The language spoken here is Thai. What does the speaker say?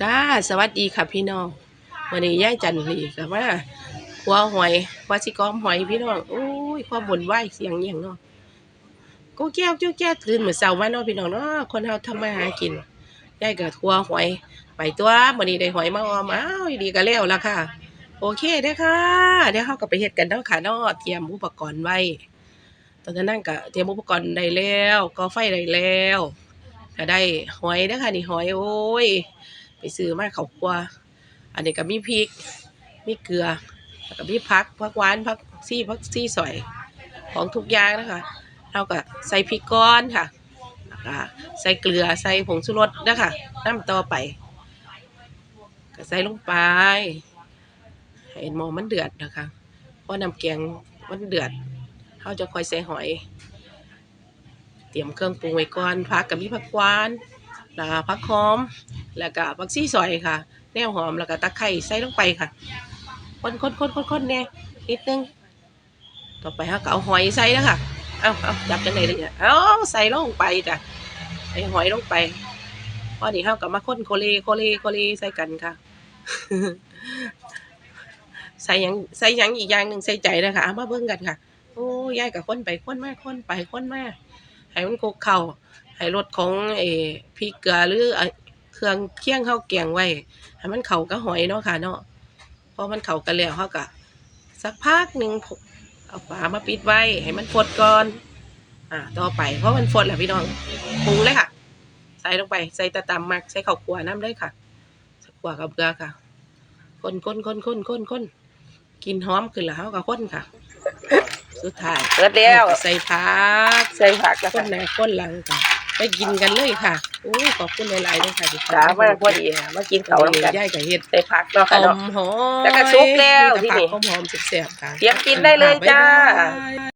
จ้าสวัสดีค่ะพี่น้องวันนี้ย่ายจันทรีกับว่าหัวหอยว่าสิกอมหอยพี่น้องโอ้ยความบ่นไหวเสียงอหย่างเนาะกูแก้วจู้แก้วตื่นเหมือนเสาร์มาเนาะพี่น้องเนาะคนเฮาทำมาหากินย่ายกับทัวหอย ไปตัววันนี้ได้หอยมาออมอ้าวดีก็แล้วละค่ะ โอเคเด้อค่ะเดี๋ยวเฮาก็ไปเฮ็ดกันเนาะค่ะเนาะเตรียมอุปกรณ์ไว้ตอนนั้นก็เตรียมอุปกรณ์ได้แล้วก่อไฟได้แล้วก็ได้หอยเด้อค่ะนี่หอยโอ้ย ไปซื้อมาเขาวครัว อันนี้ก็มีพริก มีเกลือ แล้วก็มีผักผักหวานผักซี่ผักซี่สอยของทุกอย่างนะคะเราก็ใส่พริกก้อนค่ะแล้วก็ใส่เกลือใส่ผงชูรสนะคะน้ำต่อไปก็ใส่ลงไปให้หม้อมันเดือดนะคะเพราะน้ำแกงมันเดือดเราจะคอยใส่หอย เตรียมเครื่องปรุงไว้ก่อนผักกับมีผักหวานแล้วผักหอม แล้วก็ผักซี่ซอยค่ะ แนวหอมแล้วก็ตะไคร้ใส่ลงไปค่ะคนคนคนคนคนแน่นิดนึง ต่อไปเราก็เอาหอยใส่แล้วค่ะ เอาเอาจับจังไหนเลยเนี่ยเอาใส่ลงไปจ้ะใส่หอยลงไปพอนี้เราก็มาคนโคเลโคเลโคเลใส่กันค่ะใส่ยังใส่ยังอีกอย่างหนึ่งใส่ใจนะคะเอามาเบิ่งกันค่ะ โอ้ยายกับคนไปคนมาคนไปคนมาให้มันคลุกเข้าให้รสของเอพริกเกลือหรือ เอ่อเครื่องเคี่ยงข้าวแกงไว้ให้มันเข้ากับหอยเนาะค่ะเนาะพอมันเข้ากันแล้วเขาก็สักพักหนึ่งเอาฝามาปิดไว้ให้มันฟดก่อน อ่า ต่อไปเพราะมันฟดแล้วพี่น้องปรุงเลยค่ะ ใส่ลงไปใส่ตะตำมักใส่ข้าวคั่วน้ำเลยค่ะใส่ขั่วกับเกลือค่ะคนคนคนคนคนคนกินหอมขึ้นแล้วเขาก็คนค่ะ สุดท้ายเสร็จแล้วใส่ผักใส่ผักแล้วก้ค่ะนหน้าก้นหลังค่ะ ไปกินกันเลยค่ะโอ้ยขอบคุณหลายๆเลยค่ะที่จ้ามากพอดีนะมากินเขาวน้ำกันย่ายกับเห็ดใส่ผักเนาะหค่ะอเนาะ มหอมแล้วก็ซุปแล้วที่นี่หอมหอมๆแซ่บๆค่ะเตรียมกินได้เลยจ้า บ๊ยบย